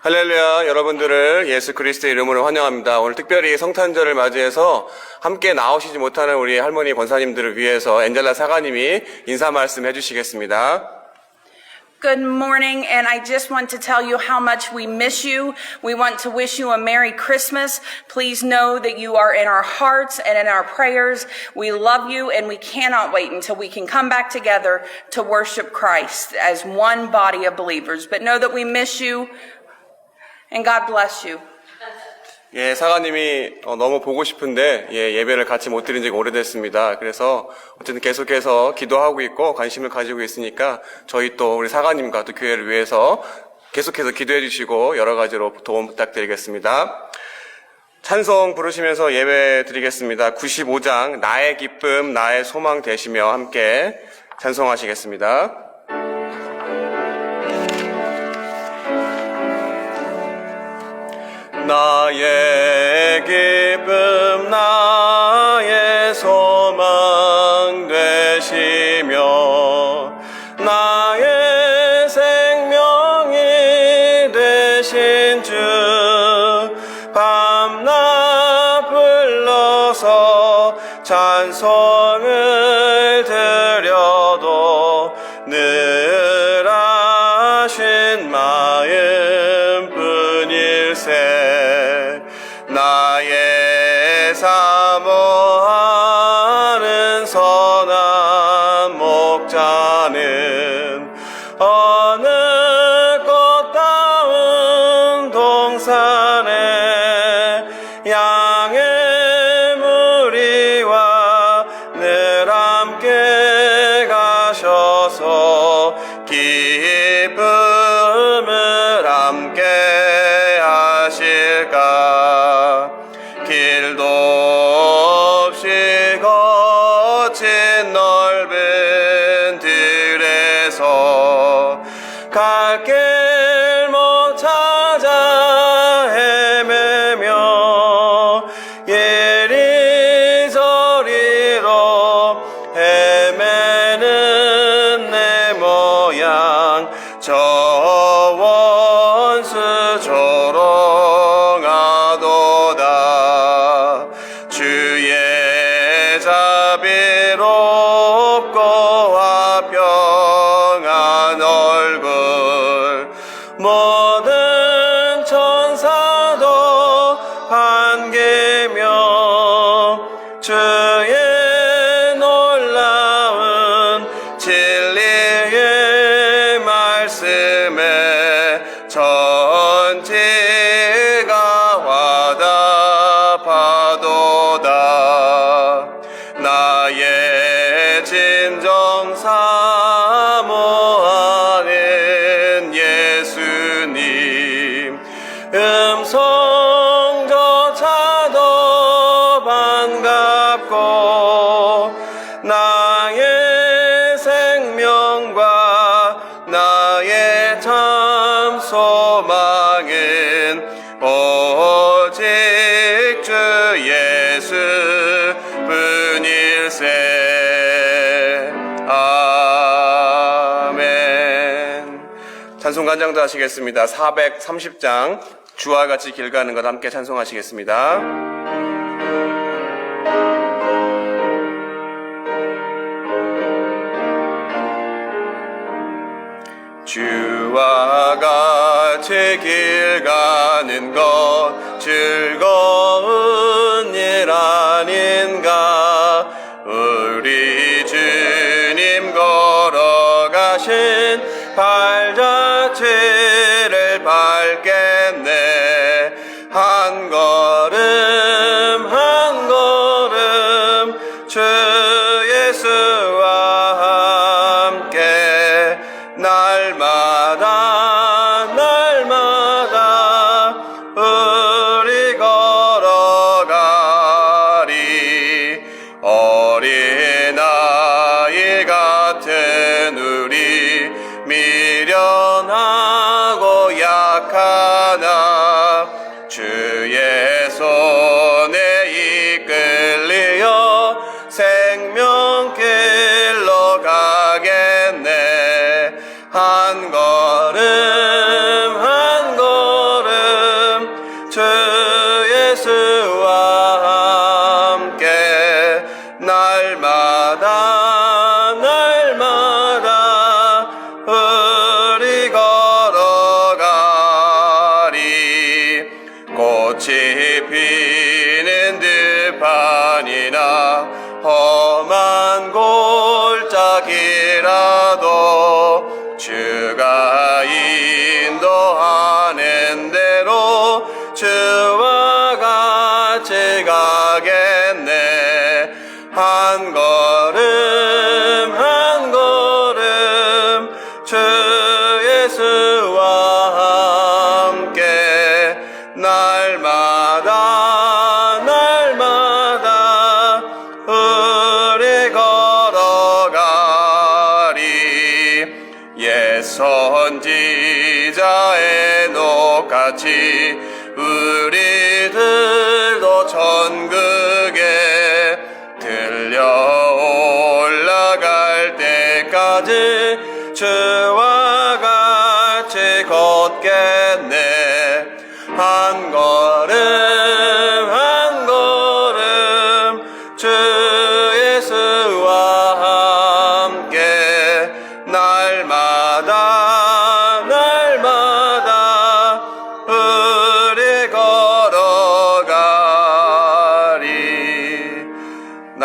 할렐루야 여러분들을 예수 그리스도의 이름으로 환영합니다. 오늘 특별히 성탄절을 맞이해서 함께 나오시지 못하는 우리 할머니 권사님들을 위해서 엔젤라 사가님이 인사 말씀 해주시겠습니다. Good morning, and I just want to tell you how much we miss you. We want to wish you a Merry Christmas. Please know that you are in our hearts and in our prayers. We love you, and we cannot wait until we can come back together to worship Christ as one body of believers. But know that we miss you, And God bless you. 예, 사가님이 어, 너무 보고 싶은데 예, 예배를 같이 못 드린 지가 오래됐습니다. 그래서 어쨌든 계속해서 기도하고 있고 관심을 가지고 있으니까 저희 또 우리 사가님과 또 교회를 위해서 계속해서 기도해 주시고 여러 가지로 도움 부탁드리겠습니다. 찬송 부르시면서 예배 드리겠습니다. 95장 나의 기쁨 나의 소망 되시며 함께 찬송하시겠습니다. 나의 기쁨 나의 소망 되시며 나의 생명이 되신 주 밤낮 불러서 찬송을 드려도 늘 하신 마 찬송 간장도 하시겠습니다. 430장 주와 같이 길 가는 것 함께 찬송하시겠습니다. 주와 같이 길 가는 것 즐거운 한걸 Tati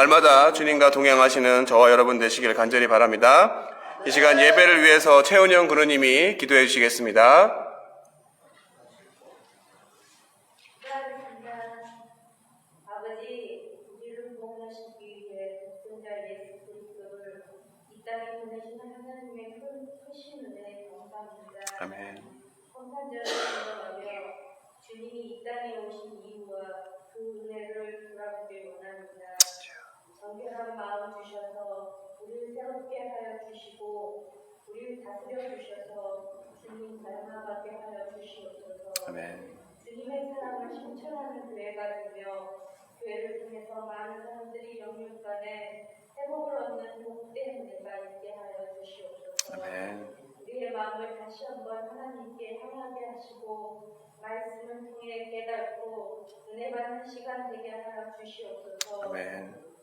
날마다 주님과 동행하시는 저와 여러분 되시길 간절히 바랍니다. 이 시간 예배를 위해서 최은영 그루님이 기도해 주시겠습니다. 정결한 마음 주셔서 우리를 새롭게 하여 주시고 우리를 다스려 주셔서 주님 닮아가게 하여 주시옵소서. 아멘. 주님의 사랑을 실천하는 교회가 되며 교회를 통해서 많은 사람들이 영육 간에 회복을 얻는 복된 은혜가 있게 하여 주시옵소서. 아멘. 우리의 마음을 다시 한번 하나님께 향하게 하시고 말씀을 통해 깨닫고 은혜 받는 시간 되게 하여 주시옵소서. 아멘.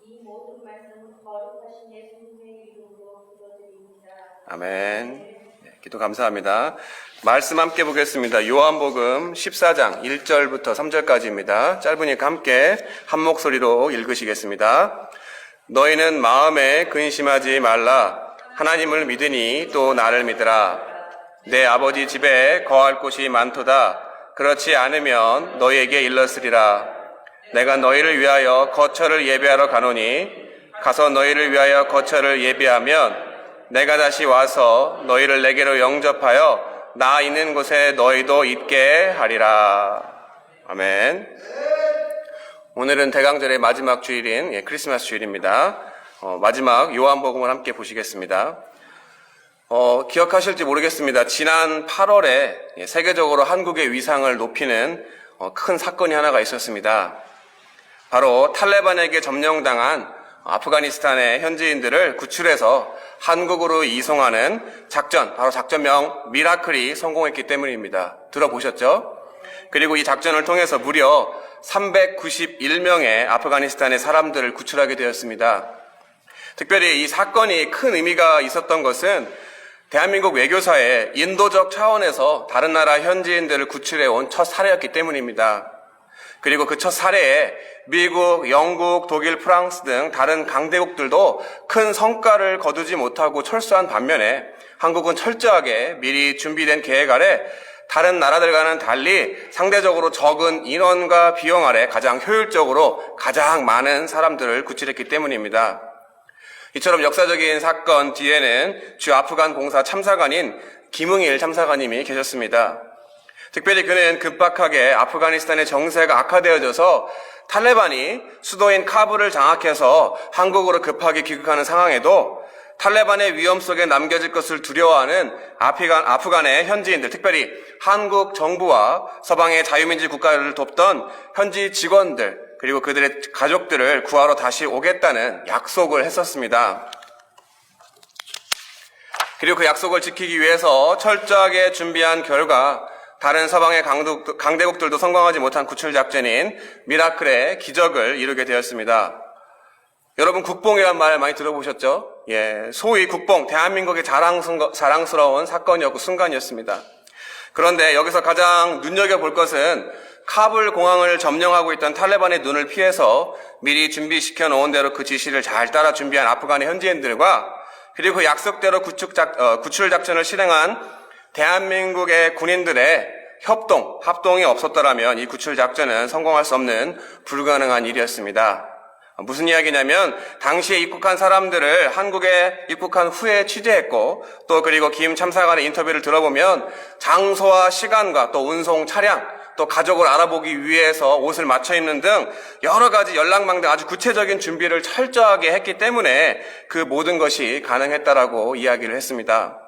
아멘. 네, 기도 감사합니다. 말씀 함께 보겠습니다. 요한복음 14장 1절부터 3절까지입니다. 짧으니까 함께 한 목소리로 읽으시겠습니다. 너희는 마음에 근심하지 말라. 하나님을 믿으니 또 나를 믿으라. 내 아버지 집에 거할 곳이 많도다. 그렇지 않으면 너희에게 일렀으리라. 내가 너희를 위하여 거처를 예배하러 가노니 가서 너희를 위하여 거처를 예배하면 내가 다시 와서 너희를 내게로 영접하여 나 있는 곳에 너희도 있게 하리라. 아멘. 오늘은 대강절의 마지막 주일인 예, 크리스마스 주일입니다. 어, 마지막 요한복음을 함께 보시겠습니다. 어, 기억하실지 모르겠습니다. 지난 8월에 예, 세계적으로 한국의 위상을 높이는 어, 큰 사건이 하나가 있었습니다. 바로 탈레반에게 점령당한 아프가니스탄의 현지인들을 구출해서 한국으로 이송하는 작전, 바로 작전명 미라클이 성공했기 때문입니다. 들어보셨죠? 그리고 이 작전을 통해서 무려 391명의 아프가니스탄의 사람들을 구출하게 되었습니다. 특별히 이 사건이 큰 의미가 있었던 것은 대한민국 외교사의 인도적 차원에서 다른 나라 현지인들을 구출해 온 첫 사례였기 때문입니다. 그리고 그 첫 사례에 미국, 영국, 독일, 프랑스 등 다른 강대국들도 큰 성과를 거두지 못하고 철수한 반면에 한국은 철저하게 미리 준비된 계획 아래 다른 나라들과는 달리 상대적으로 적은 인원과 비용 아래 가장 효율적으로 가장 많은 사람들을 구출했기 때문입니다. 이처럼 역사적인 사건 뒤에는 주 아프간 공사 참사관인 김응일 참사관님이 계셨습니다. 특별히 그는 급박하게 아프가니스탄의 정세가 악화되어져서 탈레반이 수도인 카불을 장악해서 한국으로 급하게 귀국하는 상황에도 탈레반의 위험 속에 남겨질 것을 두려워하는 아프간, 아프간의 현지인들, 특별히 한국 정부와 서방의 자유민주 국가를 돕던 현지 직원들, 그리고 그들의 가족들을 구하러 다시 오겠다는 약속을 했었습니다. 그리고 그 약속을 지키기 위해서 철저하게 준비한 결과 다른 서방의 강국, 강대국들도 성공하지 못한 구출 작전인 미라클의 기적을 이루게 되었습니다. 여러분 국뽕이란 말 많이 들어보셨죠? 예, 소위 국뽕, 대한민국의 자랑스러, 자랑스러운 사건이었고 순간이었습니다. 그런데 여기서 가장 눈여겨 볼 것은 카불 공항을 점령하고 있던 탈레반의 눈을 피해서 미리 준비시켜 놓은 대로 그 지시를 잘 따라 준비한 아프간의 현지인들과 그리고 그 약속대로 구축 작, 어, 구출 작전을 실행한 대한민국의 군인들의 협동, 합동이 없었더라면 이 구출 작전은 성공할 수 없는 불가능한 일이었습니다. 무슨 이야기냐면 당시에 입국한 사람들을 한국에 입국한 후에 취재했고 또 그리고 김 참사관의 인터뷰를 들어보면 장소와 시간과 또 운송 차량 또 가족을 알아보기 위해서 옷을 맞춰 입는 등 여러 가지 연락망 등 아주 구체적인 준비를 철저하게 했기 때문에 그 모든 것이 가능했다라고 이야기를 했습니다.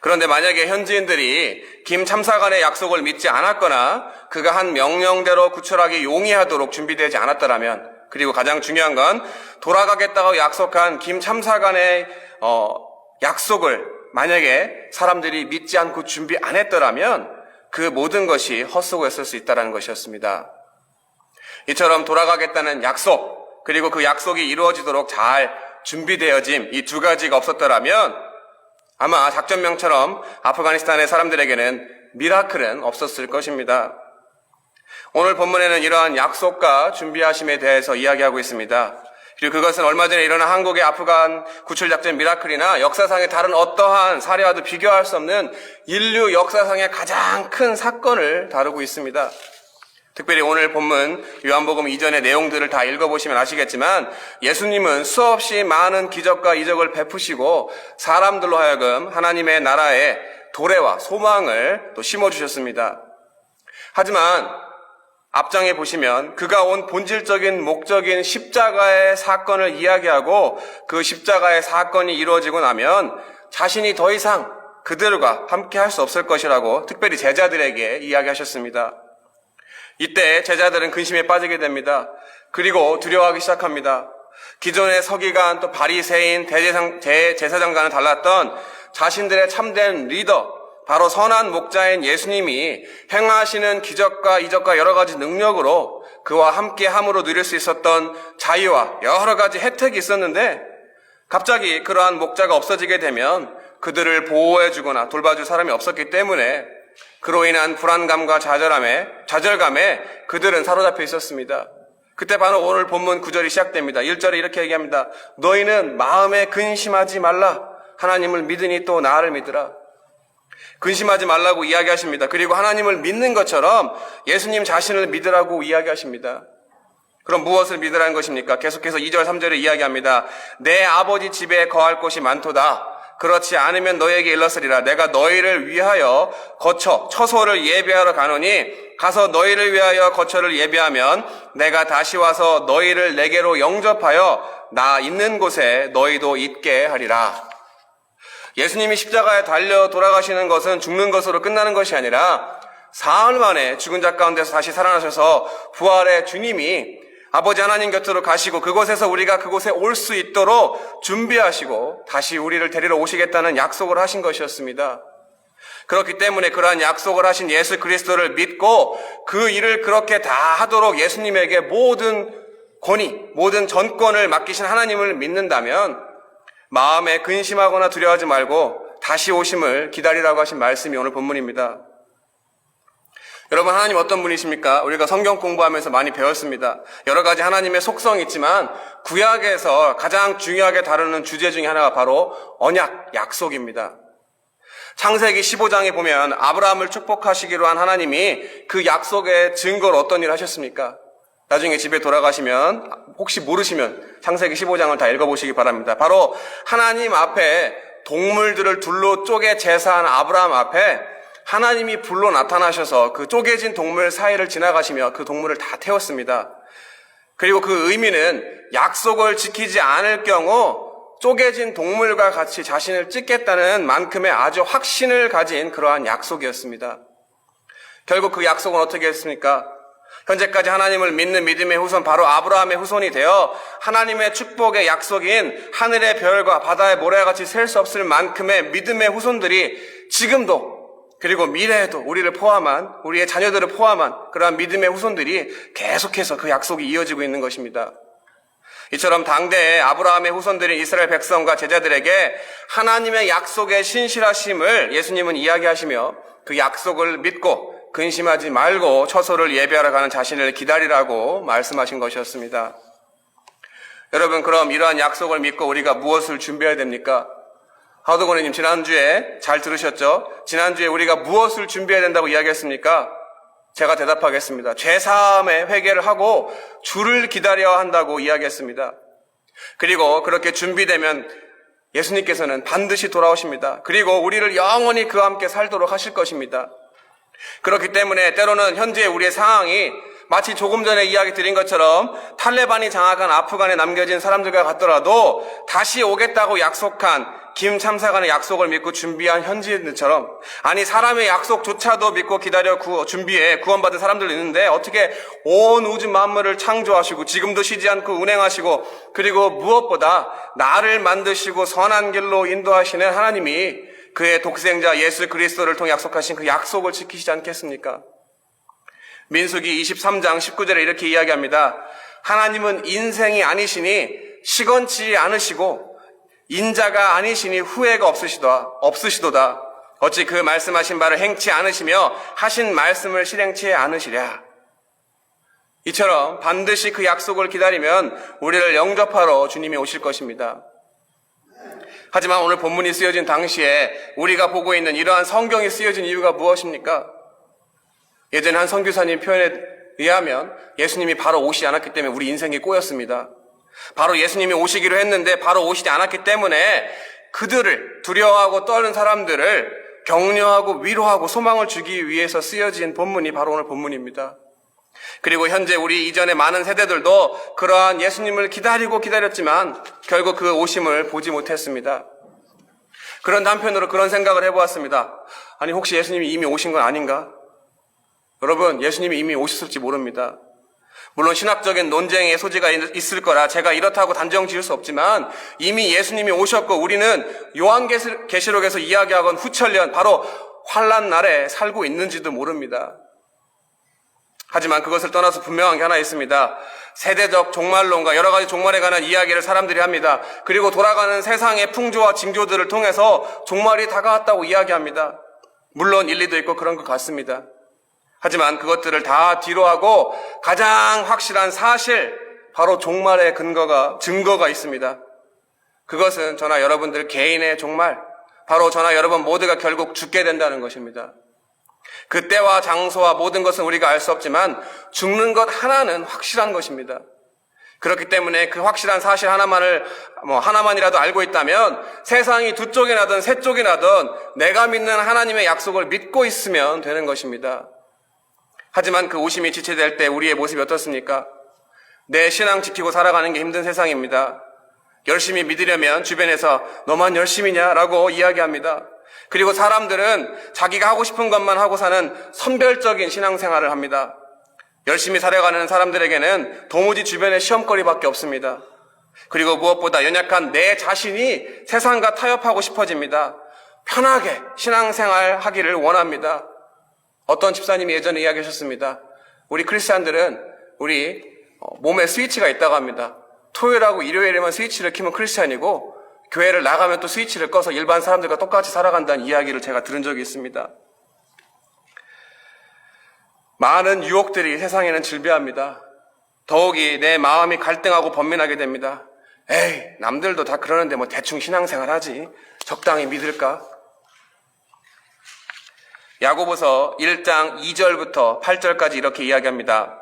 그런데 만약에 현지인들이 김 참사관의 약속을 믿지 않았거나 그가 한 명령대로 구출하기 용이하도록 준비되지 않았더라면 그리고 가장 중요한 건 돌아가겠다고 약속한 김 참사관의 어, 약속을 만약에 사람들이 믿지 않고 준비 안 했더라면 그 모든 것이 헛수고였을 수 있다는 것이었습니다. 이처럼 돌아가겠다는 약속 그리고 그 약속이 이루어지도록 잘 준비되어짐 이 두 가지가 없었더라면 아마 작전명처럼 아프가니스탄의 사람들에게는 미라클은 없었을 것입니다. 오늘 본문에는 이러한 약속과 준비하심에 대해서 이야기하고 있습니다. 그리고 그것은 얼마 전에 일어난 한국의 아프간 구출작전 미라클이나 역사상의 다른 어떠한 사례와도 비교할 수 없는 인류 역사상의 가장 큰 사건을 다루고 있습니다. 특별히 오늘 본문 요한복음 이전의 내용들을 다 읽어보시면 아시겠지만 예수님은 수없이 많은 기적과 이적을 베푸시고 사람들로 하여금 하나님의 나라에 도래와 소망을 또 심어주셨습니다. 하지만 앞장에 보시면 그가 온 본질적인 목적인 십자가의 사건을 이야기하고 그 십자가의 사건이 이루어지고 나면 자신이 더 이상 그들과 함께 할 수 없을 것이라고 특별히 제자들에게 이야기하셨습니다. 이때 제자들은 근심에 빠지게 됩니다. 그리고 두려워하기 시작합니다. 기존의 서기관 또 바리새인 대제상, 대제사장과는 달랐던 자신들의 참된 리더 바로 선한 목자인 예수님이 행하시는 기적과 이적과 여러 가지 능력으로 그와 함께 함으로 누릴 수 있었던 자유와 여러 가지 혜택이 있었는데 갑자기 그러한 목자가 없어지게 되면 그들을 보호해주거나 돌봐줄 사람이 없었기 때문에 그로 인한 불안감과 좌절함에, 좌절감에 그들은 사로잡혀 있었습니다. 그때 바로 오늘 본문 구절이 시작됩니다. 1절에 이렇게 얘기합니다. 너희는 마음에 근심하지 말라. 하나님을 믿으니 또 나를 믿으라. 근심하지 말라고 이야기하십니다. 그리고 하나님을 믿는 것처럼 예수님 자신을 믿으라고 이야기하십니다. 그럼 무엇을 믿으라는 것입니까? 계속해서 2절, 3절에 이야기합니다. 내 아버지 집에 거할 곳이 많도다. 그렇지 않으면 너에게 일렀으리라. 내가 너희를 위하여 거처, 처소를 예배하러 가노니 가서 너희를 위하여 거처를 예배하면 내가 다시 와서 너희를 내게로 영접하여 나 있는 곳에 너희도 있게 하리라. 예수님이 십자가에 달려 돌아가시는 것은 죽는 것으로 끝나는 것이 아니라 사흘 만에 죽은 자 가운데서 다시 살아나셔서 부활의 주님이 아버지 하나님 곁으로 가시고 그곳에서 우리가 그곳에 올 수 있도록 준비하시고 다시 우리를 데리러 오시겠다는 약속을 하신 것이었습니다. 그렇기 때문에 그러한 약속을 하신 예수 그리스도를 믿고 그 일을 그렇게 다 하도록 예수님에게 모든 권위, 모든 전권을 맡기신 하나님을 믿는다면 마음에 근심하거나 두려워하지 말고 다시 오심을 기다리라고 하신 말씀이 오늘 본문입니다. 여러분 하나님 어떤 분이십니까? 우리가 성경 공부하면서 많이 배웠습니다. 여러 가지 하나님의 속성이 있지만 구약에서 가장 중요하게 다루는 주제 중에 하나가 바로 언약, 약속입니다. 창세기 15장에 보면 아브라함을 축복하시기로 한 하나님이 그 약속의 증거로 어떤 일을 하셨습니까? 나중에 집에 돌아가시면 혹시 모르시면 창세기 15장을 다 읽어보시기 바랍니다. 바로 하나님 앞에 동물들을 둘로 쪼개 제사한 아브라함 앞에 하나님이 불로 나타나셔서 그 쪼개진 동물 사이를 지나가시며 그 동물을 다 태웠습니다. 그리고 그 의미는 약속을 지키지 않을 경우 쪼개진 동물과 같이 자신을 찢겠다는 만큼의 아주 확신을 가진 그러한 약속이었습니다. 결국 그 약속은 어떻게 했습니까? 현재까지 하나님을 믿는 믿음의 후손 바로 아브라함의 후손이 되어 하나님의 축복의 약속인 하늘의 별과 바다의 모래와 같이 셀 수 없을 만큼의 믿음의 후손들이 지금도 그리고 미래에도 우리를 포함한 우리의 자녀들을 포함한 그러한 믿음의 후손들이 계속해서 그 약속이 이어지고 있는 것입니다. 이처럼 당대의 아브라함의 후손들인 이스라엘 백성과 제자들에게 하나님의 약속의 신실하심을 예수님은 이야기하시며 그 약속을 믿고 근심하지 말고 처소를 예배하러 가는 자신을 기다리라고 말씀하신 것이었습니다. 여러분, 그럼 이러한 약속을 믿고 우리가 무엇을 준비해야 됩니까? 하도건님 지난주에 잘 들으셨죠? 지난주에 우리가 무엇을 준비해야 된다고 이야기했습니까? 제가 대답하겠습니다. 죄사함의 회개를 하고 주를 기다려야 한다고 이야기했습니다. 그리고 그렇게 준비되면 예수님께서는 반드시 돌아오십니다. 그리고 우리를 영원히 그와 함께 살도록 하실 것입니다. 그렇기 때문에 때로는 현재 우리의 상황이 마치 조금 전에 이야기 드린 것처럼 탈레반이 장악한 아프간에 남겨진 사람들과 같더라도 다시 오겠다고 약속한 김 참사관의 약속을 믿고 준비한 현지인들처럼 아니 사람의 약속조차도 믿고 기다려 구, 준비해 구원받은 사람들 있는데 어떻게 온 우주 만물을 창조하시고 지금도 쉬지 않고 운행하시고 그리고 무엇보다 나를 만드시고 선한 길로 인도하시는 하나님이 그의 독생자 예수 그리스도를 통해 약속하신 그 약속을 지키시지 않겠습니까? 민수기 23장 19절에 이렇게 이야기합니다. 하나님은 인생이 아니시니 시건치 않으시고 인자가 아니시니 후회가 없으시도다. 없으시도다. 어찌 그 말씀하신 바를 행치 않으시며 하신 말씀을 실행치 않으시랴. 이처럼 반드시 그 약속을 기다리면 우리를 영접하러 주님이 오실 것입니다. 하지만 오늘 본문이 쓰여진 당시에 우리가 보고 있는 이러한 성경이 쓰여진 이유가 무엇입니까? 예전에 한 선교사님 표현에 의하면 예수님이 바로 오시지 않았기 때문에 우리 인생이 꼬였습니다. 바로 예수님이 오시기로 했는데 바로 오시지 않았기 때문에 그들을 두려워하고 떠는 사람들을 격려하고 위로하고 소망을 주기 위해서 쓰여진 본문이 바로 오늘 본문입니다. 그리고 현재 우리 이전의 많은 세대들도 그러한 예수님을 기다리고 기다렸지만 결국 그 오심을 보지 못했습니다. 그런 한편으로 그런 생각을 해보았습니다. 아니 혹시 예수님이 이미 오신 건 아닌가? 여러분 예수님이 이미 오셨을지 모릅니다. 물론 신학적인 논쟁의 소지가 있- 있을 거라 제가 이렇다고 단정 지을 수 없지만 이미 예수님이 오셨고 우리는 요한계시록에서 이야기하건 후천년 바로 환란 날에 살고 있는지도 모릅니다. 하지만 그것을 떠나서 분명한 게 하나 있습니다. 세대적 종말론과 여러 가지 종말에 관한 이야기를 사람들이 합니다. 그리고 돌아가는 세상의 풍조와 징조들을 통해서 종말이 다가왔다고 이야기합니다. 물론 일리도 있고 그런 것 같습니다. 하지만 그것들을 다 뒤로하고 가장 확실한 사실, 바로 종말의 근거가, 증거가 있습니다. 그것은 저나 여러분들 개인의 종말, 바로 저나 여러분 모두가 결국 죽게 된다는 것입니다. 그때와 장소와 모든 것은 우리가 알 수 없지만 죽는 것 하나는 확실한 것입니다. 그렇기 때문에 그 확실한 사실 하나만을 뭐 하나만이라도 알고 있다면 세상이 두 쪽이 나든 세 쪽이 나든 내가 믿는 하나님의 약속을 믿고 있으면 되는 것입니다. 하지만 그 오심이 지체될 때 우리의 모습이 어떻습니까? 내 신앙 지키고 살아가는 게 힘든 세상입니다. 열심히 믿으려면 주변에서 너만 열심히냐라고 이야기합니다. 그리고 사람들은 자기가 하고 싶은 것만 하고 사는 선별적인 신앙생활을 합니다. 열심히 살아가는 사람들에게는 도무지 주변에 시험거리밖에 없습니다. 그리고 무엇보다 연약한 내 자신이 세상과 타협하고 싶어집니다. 편하게 신앙생활 하기를 원합니다. 어떤 집사님이 예전에 이야기하셨습니다. 우리 크리스찬들은 우리 어, 몸에 스위치가 있다고 합니다. 토요일하고 일요일에만 스위치를 키면 크리스찬이고 교회를 나가면 또 스위치를 꺼서 일반 사람들과 똑같이 살아간다는 이야기를 제가 들은 적이 있습니다. 많은 유혹들이 세상에는 질비합니다. 더욱이 내 마음이 갈등하고 번민하게 됩니다. 에이, 남들도 다 그러는데 뭐 대충 신앙생활 하지. 적당히 믿을까? 야고보서 1장 2절부터 8절까지 이렇게 이야기합니다.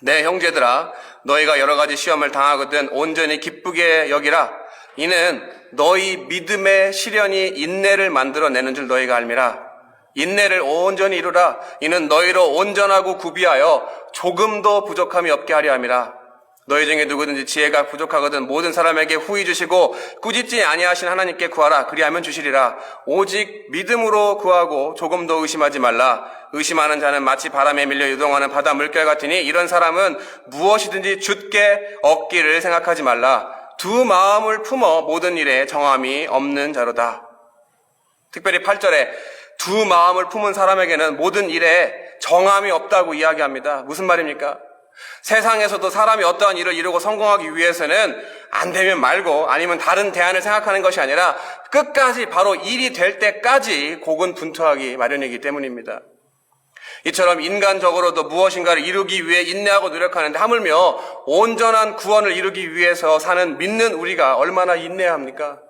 내 형제들아 너희가 여러 가지 시험을 당하거든 온전히 기쁘게 여기라. 이는 너희 믿음의 시련이 인내를 만들어내는 줄 너희가 알미라. 인내를 온전히 이루라. 이는 너희로 온전하고 구비하여 조금도 부족함이 없게 하려 함이라 너희 중에 누구든지 지혜가 부족하거든 모든 사람에게 후히 주시고 꾸짖지 아니하신 하나님께 구하라. 그리하면 주시리라. 오직 믿음으로 구하고 조금도 의심하지 말라. 의심하는 자는 마치 바람에 밀려 유동하는 바다 물결 같으니 이런 사람은 무엇이든지 죽게 얻기를 생각하지 말라. 두 마음을 품어 모든 일에 정함이 없는 자로다. 특별히 8절에 두 마음을 품은 사람에게는 모든 일에 정함이 없다고 이야기합니다. 무슨 말입니까? 세상에서도 사람이 어떠한 일을 이루고 성공하기 위해서는 안 되면 말고 아니면 다른 대안을 생각하는 것이 아니라 끝까지 바로 일이 될 때까지 고군분투하기 마련이기 때문입니다. 이처럼 인간적으로도 무엇인가를 이루기 위해 인내하고 노력하는데 하물며 온전한 구원을 이루기 위해서 사는 믿는 우리가 얼마나 인내해야 합니까?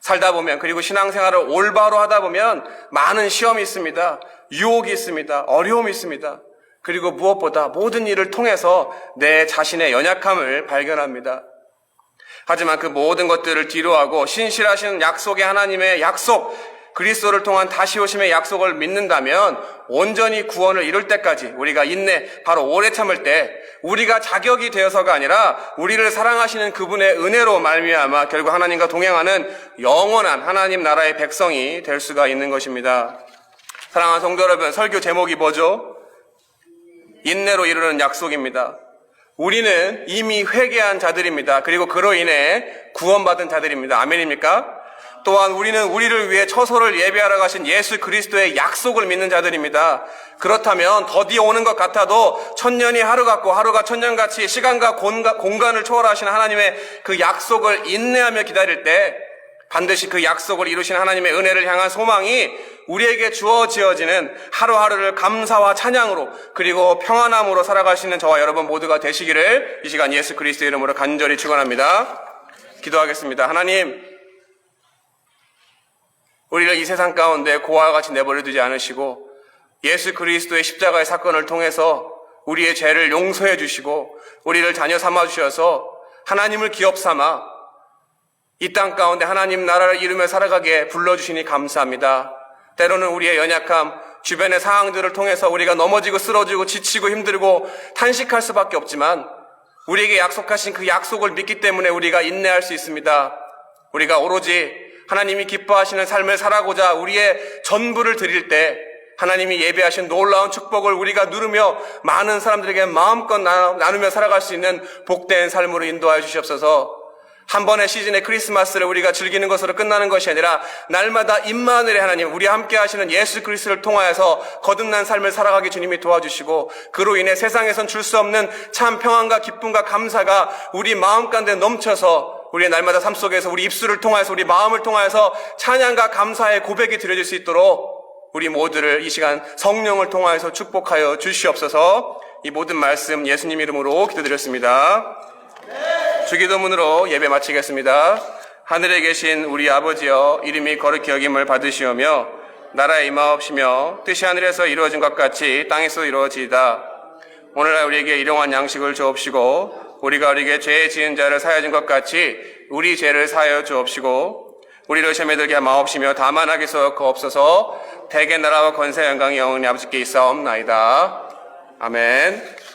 살다 보면 그리고 신앙생활을 올바로 하다 보면 많은 시험이 있습니다. 유혹이 있습니다. 어려움이 있습니다. 그리고 무엇보다 모든 일을 통해서 내 자신의 연약함을 발견합니다. 하지만 그 모든 것들을 뒤로하고 신실하신 약속의 하나님의 약속, 그리스도를 통한 다시 오심의 약속을 믿는다면 온전히 구원을 이룰 때까지 우리가 인내, 바로 오래 참을 때 우리가 자격이 되어서가 아니라 우리를 사랑하시는 그분의 은혜로 말미암아 결국 하나님과 동행하는 영원한 하나님 나라의 백성이 될 수가 있는 것입니다. 사랑하는 성도 여러분, 설교 제목이 뭐죠? 인내로 이루는 약속입니다. 우리는 이미 회개한 자들입니다. 그리고 그로 인해 구원받은 자들입니다. 아멘입니까? 또한 우리는 우리를 위해 처소를 예배하러 가신 예수 그리스도의 약속을 믿는 자들입니다. 그렇다면 더디 오는 것 같아도 천년이 하루 같고 하루가 천년같이 시간과 공간- 공간을 초월하시는 하나님의 그 약속을 인내하며 기다릴 때 반드시 그 약속을 이루신 하나님의 은혜를 향한 소망이 우리에게 주어지어지는 하루하루를 감사와 찬양으로 그리고 평안함으로 살아가시는 저와 여러분 모두가 되시기를 이 시간 예수 그리스도 이름으로 간절히 축원합니다. 기도하겠습니다. 하나님 우리를 이 세상 가운데 고아와 같이 내버려 두지 않으시고 예수 그리스도의 십자가의 사건을 통해서 우리의 죄를 용서해 주시고 우리를 자녀 삼아 주셔서 하나님을 기업 삼아 이 땅 가운데 하나님 나라를 이루며 살아가게 불러주시니 감사합니다. 때로는 우리의 연약함, 주변의 상황들을 통해서 우리가 넘어지고 쓰러지고 지치고 힘들고 탄식할 수밖에 없지만 우리에게 약속하신 그 약속을 믿기 때문에 우리가 인내할 수 있습니다. 우리가 오로지 하나님이 기뻐하시는 삶을 살아고자 우리의 전부를 드릴 때 하나님이 예배하신 놀라운 축복을 우리가 누르며 많은 사람들에게 마음껏 나- 나누며 살아갈 수 있는 복된 삶으로 인도하여 주시옵소서. 한 번의 시즌의 크리스마스를 우리가 즐기는 것으로 끝나는 것이 아니라 날마다 임마누엘의 하나님, 우리 함께 하시는 예수 그리스도를 통하여서 거듭난 삶을 살아가게 주님이 도와주시고 그로 인해 세상에선 줄 수 없는 참 평안과 기쁨과 감사가 우리 마음 가운데 넘쳐서 우리의 날마다 삶 속에서 우리 입술을 통하여서 우리 마음을 통하여서 찬양과 감사의 고백이 드려질 수 있도록 우리 모두를 이 시간 성령을 통하여서 축복하여 주시옵소서 이 모든 말씀 예수님 이름으로 기도드렸습니다. 주기도문으로 예배 마치겠습니다. 하늘에 계신 우리 아버지여 이름이 거룩히 여김을 받으시오며 나라에 임하옵시며 뜻이 하늘에서 이루어진 것 같이 땅에서 이루어지이다. 오늘날 우리에게 일용한 양식을 주옵시고 우리가 우리에게 죄 지은 자를 사하여 준 것 같이 우리 죄를 사하여 주옵시고 우리를 시험에 들게 마옵시며 다만 하기서 그 없어서 대개 나라와 권세 영광이 영원히 아버지께 있사옵나이다. 아멘.